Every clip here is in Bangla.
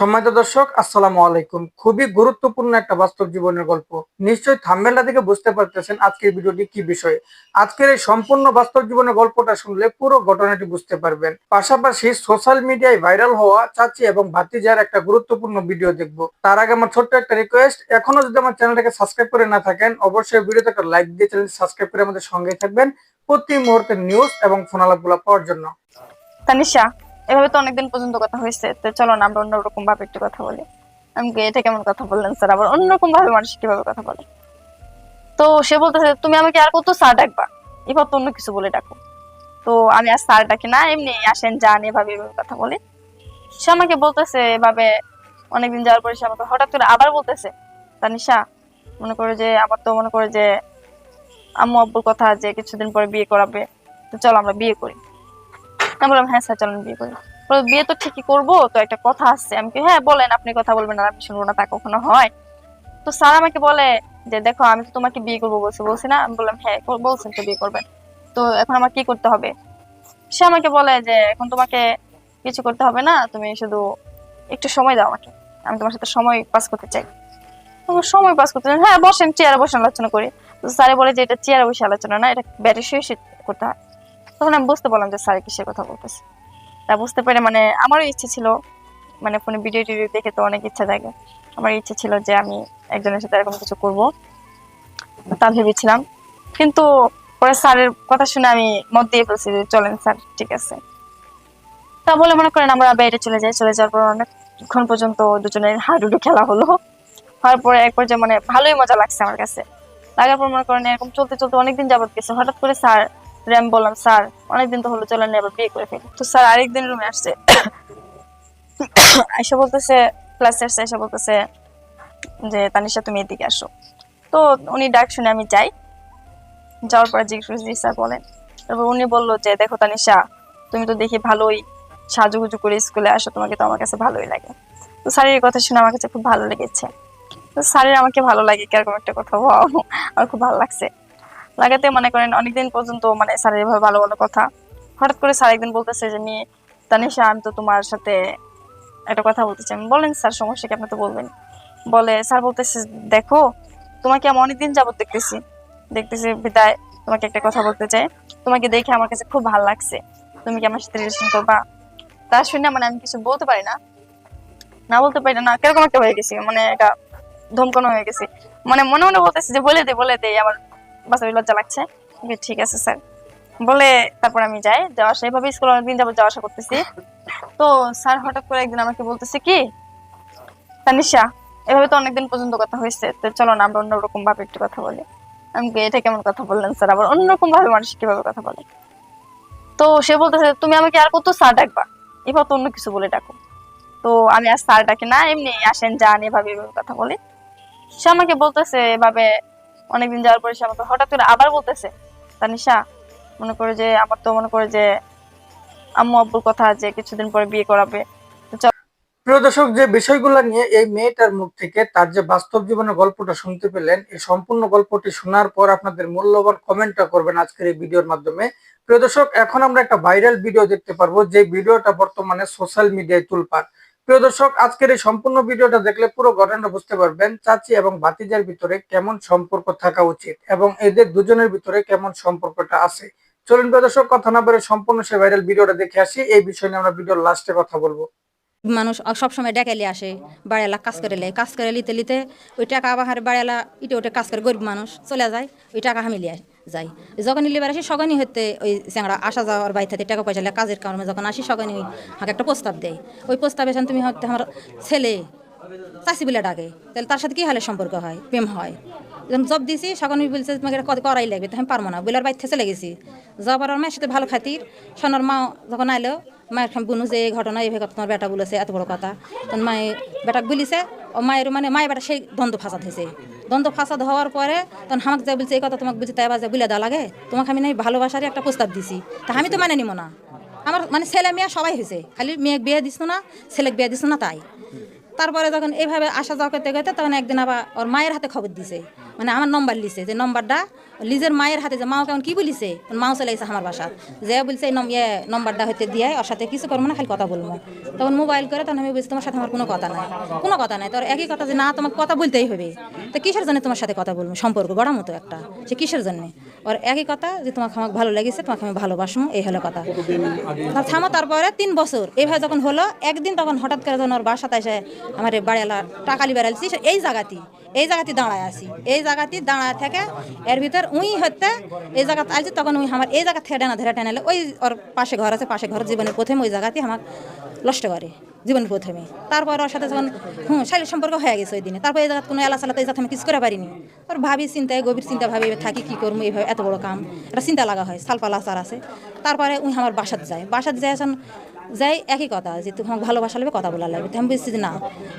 সম্মানিত দর্শক, আসসালামু আলাইকুম। খুবই গুরুত্বপূর্ণ একটা বাস্তব জীবনের গল্প। নিশ্চয়ই থাম্বেলটা থেকে বুঝতে পারতেছেন আজকের ভিডিওটি কি বিষয়। আজকের এই সম্পূর্ণ বাস্তব জীবনের গল্পটা শুনলে পুরো ঘটনাটি বুঝতে পারবেন। পাশাপাশি সোশ্যাল মিডিয়ায় ভাইরাল হওয়া চাচি এবং ভাতিজার একটা গুরুত্বপূর্ণ ভিডিও দেখব। তার আগে আমার ছোট্ট একটা রিকোয়েস্ট এখনও যদি আমার চ্যানেলটাকে সাবস্ক্রাইব করে না থাকেন, অবশ্যই ভিডিওতে একটা লাইক দিয়ে চ্যানেল সাবস্ক্রাইব করে আমাদের সঙ্গেই থাকবেন। প্রতি মুহূর্তের নিউজ এবং ফোনালাপগুলো পাওয়ার জন্য। তানিশা এভাবে তো অনেকদিন পর্যন্ত কথা হয়েছে, তো চলো না, আমরা অন্যরকম ভাবে একটু কথা বলি। আমি এটা কেমন কথা বললেন স্যার? আবার অন্যরকম ভাবে মানুষ কীভাবে কথা বলে? তো সে বলতেছে, তুমি আমাকে আর কত স্যার ডাকবা? এবার তো অন্য কিছু বলে ডাকো। তো আমি আর স্যার ডাকি না, এমনি আসেন, যান, এভাবে এভাবে কথা বলি। সে আমাকে বলতেছে এভাবে, অনেকদিন যাওয়ার পরে সে আমাকে হঠাৎ করে আবার বলতেছে, তানিশা, মনে করে যে, আমার তো মনে করে যে, আম্মু আব্বুর কথা যে কিছুদিন পরে বিয়ে করাবে, তো চলো আমরা বিয়ে করি। আমি বললাম হ্যাঁ স্যার, চলেন বিয়ে করি। বিয়ে তো ঠিকই করব, তো একটা কথা আছে। আমি হ্যাঁ বলেন, আপনি কথা বলবেন আর আমি শুনব না, তা কখনো হয়? তো স্যার আমাকে বলে যে, দেখো, আমি তো তোমাকে বিয়ে করব বলছি বলছি না? আমি বললাম হ্যাঁ বলছেন তো বিয়ে করবেন। তো এখন আমার কি করতে হবে? সে আমাকে বলে যে, এখন তোমাকে কিছু করতে হবে না, তুমি শুধু একটু সময় দাও আমাকে। আমি তোমার সাথে সময় পাস করতে চাই। সময় পাস করতে হ্যাঁ বসেন চেয়ারে বসে আলোচনা করি। স্যারে বলে যে, এটা চেয়ারে বসে আলোচনা না, এটা ব্যাটে শুয়ে করতে হয়। তখন আমি বুঝতে পারলাম যে স্যার কিসের কথা বলতেছে। তা বুঝতে পেরে মানে আমারও ইচ্ছে ছিল মানে ফোনে ভিডিও টিডিও দেখে তো অনেক ইচ্ছা থাকে আমার ইচ্ছে ছিল যে আমি একজনের সাথে এরকম কিছু করব। তা ভেবেছিলাম। কিন্তু পরে স্যারের কথা শুনে আমি মত দিয়ে ফেলছি যে চলেন স্যার, ঠিক আছে। তা বলে মনে করেন আমরা বাইরে চলে যাই। চলে যাওয়ার পর অনেকক্ষণ পর্যন্ত দুজনের হাডুডু খেলা হলো। হওয়ার পরে এক পর্যায়ে মানে ভালোই মজা লাগছে আমার কাছে। লাগার পর মনে করেন এরকম চলতে চলতে অনেকদিন যাবত গেছে। হঠাৎ করে স্যার আমি বললাম, স্যার, অনেকদিন তো হলো, চলেন এবার বিয়ে করে ফেলি। তো স্যার আরেকদিন রুমে আসছে। আয়সা বলতেছে ক্লাসে আসছে এসে বলতেছে যে, তানিশা, তুমি এদিকে আসো। তো উনি ডাক শুনে আমি যাই। যাওয়ার পরে জিজ্ঞেস করছি স্যার, বলেন। তারপর উনি বলল যে, দেখো, তানিশা, তুমি তো দেখি ভালোই সাজুগুজু করে স্কুলে আসো, তোমাকে তো আমার কাছে ভালোই লাগে। তো স্যারের কথা শুনে আমার কাছে খুব ভালো লেগেছে। তো স্যারের আমাকে ভালো লাগে, কীরকম একটা কথা আমার খুব ভালো লাগছে। লাগাতে মনে করেন অনেকদিন পর্যন্ত মানে স্যারের এভাবে ভালো ভালো কথা। হঠাৎ করে স্যার একদিন বলতেছে যে, মেয়ে, তানিশা, আমি তো তোমার সাথে একটা কথা বলতে চাই। বলেন, স্যার, সমস্যা কি আপনি তো বলবেন। বলে, স্যার বলতেছে, দেখো, তোমাকে আমি অনেকদিন যাবত দেখতেছি। দেখতেছি, বিদায়, তোমাকে একটা কথা বলতে চাই। তোমাকে দেখে আমার কাছে খুব ভালো লাগছে। তুমি কি আমার সাথে রিলেশন করবা? তা শুনে মানে আমি কিছু বলতে পারি না। না বলতে পারি না কীরকম একটা হয়ে গেছি মানে এটা ধমকানো হয়ে গেছে। মানে মনে মনে বলতেছি যে, বলে দে বলে দে, আমার বাস্তবে লজ্জা লাগছে। ঠিক আছে স্যার। বলে তারপর আমি যাই। যাওয়া আসা এভাবে স্কুল অনেকদিন যাব যাওয়া আসা করতেছি। তো স্যার হঠাৎ করে একদিন আমাকে বলতেছে কি তানিশা এভাবে তো অনেকদিন পর্যন্ত কথা হয়েছে তো চলো না আমরা অন্যরকম ভাবে একটু কথা বলি। আমি কি, এটা কেমন কথা বললেন স্যার? আবার অন্যরকম ভাবে মানুষ কীভাবে কথা বলে? তো সে বলতেছে তুমি আমাকে আর কত স্যার ডাকবা? এবার তো অন্য কিছু বলে ডাকো। তো আমি আর স্যার ডাকি না এমনি আসেন যান এভাবে কথা বলি। সে আমাকে বলতেছে এভাবে অনেকদিন যাওয়ার পরে সে আমাকে হঠাৎ করে আবার বলতেছে, তানিশা, মনে করে যে, আমার তো মনে করে যে, আম্মু আব্বুর কথা যে কিছুদিন পরে বিয়ে করাবে। প্রিয় দর্শক, যে বিষয়গুলো নিয়ে এই মেয়েটার মুখ থেকে তার যে বাস্তব জীবনের গল্পটা শুনতে পেলেন, এই সম্পূর্ণ গল্পটি শোনার পর আপনাদের মূল্যবান কমেন্টটা করবেন আজকের এই ভিডিওর মাধ্যমে। প্রিয় দর্শক, এখন আমরা একটা ভাইরাল ভিডিও দেখতে পারব, যে ভিডিওটা বর্তমানে সোশ্যাল মিডিয়ায় তুলপার প্রিয় দর্শক, আজকের এই সম্পূর্ণ ভিডিওটা দেখলে পুরো ঘটনাটা বুঝতে পারবেন চাচি এবং ভাতিজার ভিতরে কেমন সম্পর্ক থাকা উচিত এবং এদের দুজনের ভিতরে কেমন সম্পর্কটা আছে। চলুন প্রিয় দর্শক, কথা না বলে সম্পূর্ণ সেই ভাইরাল ভিডিওটা দেখে আসি। এই বিষয় নিয়ে আমরা ভিডিওর লাস্টে কথা বলব। মানুষ সবসময় ডেকালি আসে বাড়িয়ালা কাজ করে লে, কাজ করে লিতে লিতে ওই টাকা আবার বাড়িয়ালা ইটে ওটে কাজ করে গরিব মানুষ চলে যায়, ওই টাকা হামিলি যাই। যখন লিবার আসি, সগনই হতে ওই চ্যাংড়া আসা যাওয়ার বাড়ি থেকে টাকা পয়সা কাজের কারণে যখন আসি, সগনই ওই আমাকে একটা প্রস্তাব দেয়। ওই প্রস্তাবে এসে তুমি হয়তো আমার ছেলে চাষি বলে ডাকে, তাহলে তার সাথে কী হালে সম্পর্ক হয়, প্রেম হয়? যখন জব দিয়েছি সগনই বলছে, তোমাকে এটা করাই লাগবে, তো আমি পারব না। বইলার বাড়ি থেকে চলে গেছি। যাবার আর মায়ের সাথে ভালো খাতির। সোনার মা যখন আইলো, মায়ের বুনু যে এই ঘটনা এইভাবে তোমার বেটা বলেছে, এত বড় কথা। তখন মায়ের বেটাক বলিছে ও মায়ের মানে মায়ের বেটা সেই দ্বন্দ্ব ফাঁসাদ হয়েছে। দ্বন্দ্ব ফাসাদ হওয়ার পরে তখন আমাকে যা বলছে, এই কথা তোমাকে বুঝতে তাই বাজে বুলে দেওয়া লাগে, তোমাকে আমি নাই ভালোবাসারই একটা প্রস্তাব দিছি। তা আমি তো মানে নিব না। আমার মানে ছেলে মেয়ে সবাই হয়েছে। খালি মেয়েকে বিয়ে দিস না, ছেলেকে বিয়ে দিস না তাই। তারপরে যখন এইভাবে আসা যাওয়া করতে করতে তখন একদিন আবার ওর মায়ের হাতে খবর দিছে। মানে আমার নম্বর লিছে, যে নম্বরটা লিজের মায়ের হাতে যে মাও কেমন কি বলিছে মাও চলে এসে আমার বাসা যে বলছে এই ইয়ে নম্বরটা হইতে দিয়ে ওর সাথে কিছু করব না, খালি কথা বলব। তখন মোবাইল করে তখন আমি বলছি, তোমার সাথে আমার কোনো কথা নাই। কোনো কথা নাই, তোর একই কথা যে, না, তোমাকে কথা বলতেই হবে। তো কিসের জন্য তোমার সাথে কথা বলব? সম্পর্ক গড়া মতো একটা। সে কিসের জন্য? ওর একই কথা যে, তোমাকে আমাকে ভালো লেগেছে, তোমাকে আমি ভালোবাসবো। এই হলো কথা। থামো তারপরে তিন বছর। এইভাবে যখন হলো, একদিন তখন হঠাৎ করে যখন ওর বাসাতে এসে আমার এই বাড়িওয়ালা টাকালি বেড়ালছি এই জায়গাতেই, এই জায়গাতে দাঁড়ায় আছি, এই জায়গাতে দাঁড়া থেকে, এর ভিতর উই হতে এই জায়গাতে আসছে তখন উই আমার এই জায়গা থেকে ডানা ধরে টেনালে ওই ওর পাশে ঘর আছে, পাশে ঘর, জীবনের প্রথম ওই জায়গাতে আমার নষ্ট করে। জীবনের প্রথমে। তারপর ওর সাথে যখন, হুম, শারীরিক সম্পর্ক হয়ে গেছে ওই দিনে। তারপর এই কোনো এলা সালাতে জায়গাতে আমি কিছু করে পারিনি। ওর ভাবি চিন্তায়, গভীর চিন্তা ভাবি থাকি কি করব, এইভাবে এত বড় কাম। এটা চিন্তা লাগা হয় সালপালা আচার আছে। তারপরে উনি আমার বাসাত যায়। বাসাত যায় এখন যাই একই কথা, যে তুমি আমাকে ভালোবাসা লাগবে, কথা বলা লাগবে। আমি বুঝছি না,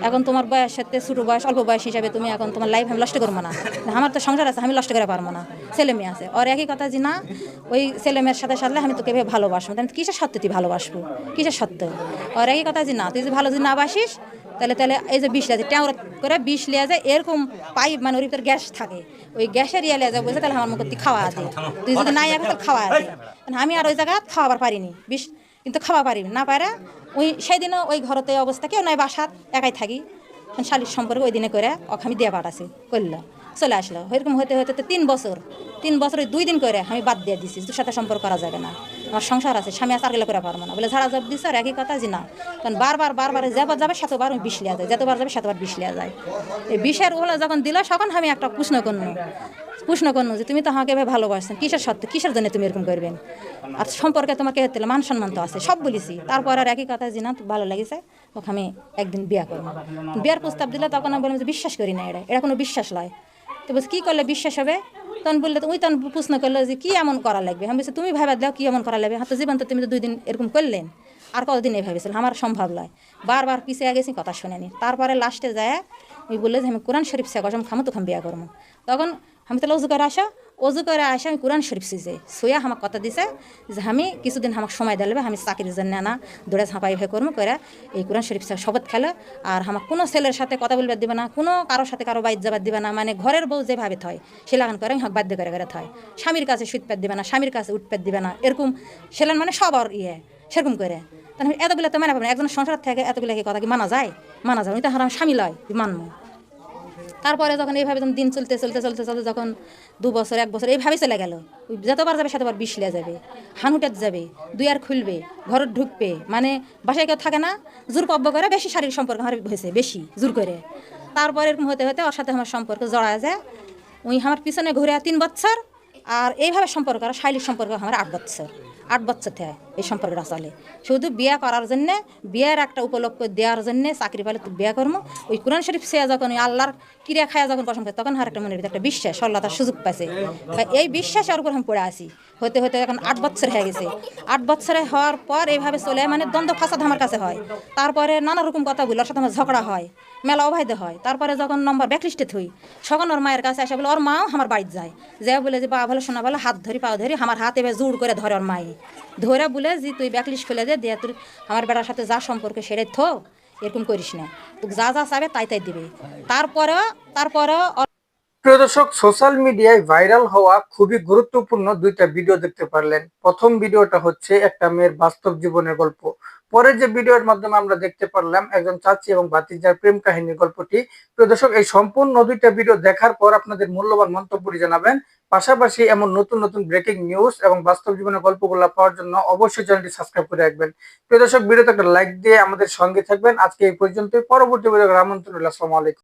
এখন তোমার বয়স সাথে ছোটো বয়স, অল্প বয়স হিসাবে তুমি এখন তোমার লাইফ আমি নষ্ট করব না। আমার তো সংসার আছে, আমি নষ্ট করে পারব না। ছেলে মেয়ে আছে। আর একই কথা যে না, ওই ছেলে মেয়ের সাথে সাথে আমি তোকে ভালোবাসবো আমি কিসের সত্য তুই ভালোবাসবো? কিসের সত্য? আর একই কথা যে না তুই যে ভালো যদি না বাসিস তাহলে তাহলে এই যে বিষ লিয়া ট্যাংরা করে বিষ লিয়া যায় এরকম পাইপ মানে ওর ভিতরে গ্যাস থাকে। ওই গ্যাসের ইয়ে লিয়া যায় বলছে তাহলে আমার মুখে তুই খাওয়া আছে। তুই যদি নাই এখন তাহলে খাওয়া আছে। আমি আর ওই জায়গা খাওয়াবার পারিনি বিষ কিন্তু খাওয়া পারি না পারে ওই সেই দিনও ওই ঘরতে অবস্থা কেউ নয় বাসাত একাই থাকি। শালির সম্পর্কে ওই দিনে করে ওখানে দিয়ে পাঠাছি করল চলে আসলো। এরকম হতে হতে তো তিন বছর। তিন বছর দুই দিন করে আমি বাদ দিয়ে দিছি তোর সাথে সম্পর্ক করা যাবে না। আমার সংসার আছে, স্বামী আর গেলে করে পারব না। বলে ঝাড়া জব দিচ্ছে আর একই কথা যে না। কারণ বারবার বারবার, যাবার যাবে শতবার আমি বিষ লিয়া যায় যতবার যাবে শতবার বিষ লিয়া যায় এই বিষের ওলা যখন দিল, তখন আমি একটা প্রশ্ন করল প্রশ্ন করল যে, তুমি তো আমাকে এভাবে ভালোবাসছেন কিসের সত্য, কিসের জন্য তুমি এরকম করবেন আর সম্পর্কে তোমাকে দিলে মান সম্মান তো আছে, সব বলেছি। তারপর আর একই কথা যে, না ভালো লেগেছে, ওকে আমি একদিন বিয়া করব। বিয়ার প্রস্তাব দিলে তখন আমি বললাম যে, বিশ্বাস করি না এটা এটা কোনো বিশ্বাস নয় বলছি, কী করলে বিশ্বাস হবে? তখন বললে, ওই তখন প্রশ্ন করল যে, কী এমন করা লাগবে? আমি বলছি, তুমি ভাবা দাও কী এমন করা লাগবে? হয়তো জীবন তো তুমি তো দুই দিন এরকম করলেন। আর কতদিন এই ভেবেছিল আমার সম্ভব নয়। বারবার পিছিয়ে গেছি, কথা শুনেনি। তারপরে লাস্টে যায় ওই বললে যে আমি কোরআন শরীফ শেখ আমি খামো তো বিয়া করব তখন আমি তাহলে অজু করে আসা, অজু করে আসে আমি কোরআন শরীফ শিখে সোয়া আমার কথা দিছে যে আমি কিছুদিন আমাকে সময় দিলে আমি চাকরির জন্য না দৌড়ে ঝাঁপাই ভাই করব করে এই কোরআন শরীফ শপথ খেলে। আর আমার কোনো ছেলের সাথে কথা বলবার দিবে না, কোনো কারোর সাথে কারও বাইর যাবার দিবে না মানে ঘরের বউ যেভাবে থয়, সে লাগান করে আমি বাধ্য করে করে থয়। স্বামীর কাছে সুৎপাত দিবে না, স্বামীর কাছে উৎপাত দিবে না, এরকম সেলেন মানে সবার ইয়ে সেরকম করে। তাহলে এতগুলো তো মানে একজন সংসার থেকে এতগুলো কি কথা কি মানা যায়? মানা যায় উনি তো হারাম স্বামী লয় মানবো? তারপরে যখন এইভাবে যখন দিন চলতে চলতে চলতে চলতে যখন দু বছর, এক বছর এইভাবে চলে গেল। যতবার যাবে সেতবার বিষ লিয়া যাবে, হানুটাত যাবে দুই আর খুলবে, ঘর ঢুকবে। মানে বাসায় কেউ থাকে না, জোর পব্য করে বেশি শারীরিক সম্পর্ক আমার হয়েছে, বেশি, জোর করে। তারপরে এরকম হতে হতে ওর সাথে আমার সম্পর্ক জড়া যায়। ওই আমার পিছনে ঘুরে তিন বছর, আর এইভাবে সম্পর্ক আর শারীরিক সম্পর্ক আমার আট বছর আট বছর থেকে। এই সম্পর্কটা চলে শুধু বিয়ে করার জন্যে, বিয়ের একটা উপলক্ষ দেওয়ার জন্যে চাকরি পেলে বিয়ে করব ওই কোরআন শরীফ সে যখন আল্লাহর ক্রিয়া খায়া যখন পছন্দ করে তখন আর একটা মনের একটা বিশ্বাস, আল্লাহ তার সুযোগ পাইছে। বা এই বিশ্বাসের উপর আমি পড়ে আসি হতে হতে এখন আট বছর হয়ে গেছে। আট বছরে হওয়ার পর এইভাবে চলে মানে দ্বন্দ্ব ফাসাদ আমার কাছে হয়। তারপরে নানা রকম কথা বলি, ওর সাথে আমার ঝগড়া হয়, মেলা অবাইদে হয়। তারপরে যখন নম্বর ব্যাকলিস্টে থই তখন ওর মায়ের কাছে আসে বলে, ওর মাও আমার বাড়িতে যায়। যে বলে যে বা ভালো শোনা বলে, হাত ধরি পা ধরি, আমার হাত এবার জোর করে ধরে ওর মায়ে। ধরে বলে যে, তুই ব্যাকলিশ খুলে দে, দিয়ে তুই আমার বেটার সাথে যা সম্পর্ক সেটাই থো, এরকম করিস না। তোকে যা যা চাবে তাই তাই দিবে। তারপরে তারপরে প্রিয় দর্শক সোশ্যাল মিডিয়ায় ভাইরাল হওয়া খুবই গুরুত্বপূর্ণ দুইটা ভিডিও দেখতে পারলেন। প্রথম ভিডিওটা হচ্ছে একটা মেয়ের বাস্তব জীবনের গল্প। পরের যে ভিডিওর মাধ্যমে আমরা দেখতে পারলাম একজন চাচি এবং ভাতিজার প্রেম কাহিনীর গল্পটি। প্রিয় দর্শক, এই সম্পূর্ণ দুইটা ভিডিও দেখার পর আপনাদের মূল্যবান মন্তব্যটি জানাবেন। পাশাপাশি এমন নতুন নতুন ব্রেকিং নিউজ এবং বাস্তব জীবনের গল্পগুলো পাওয়ার জন্য অবশ্যই চ্যানেলটি সাবস্ক্রাইব করে রাখবেন। প্রিয় দর্শক, ভিডিওতে একটা লাইক দিয়ে আমাদের সঙ্গে থাকবেন। আজকে এই পর্যন্তই। পরবর্তী ভিডিও আমন্ত্রণ। আসসালামু আলাইকুম।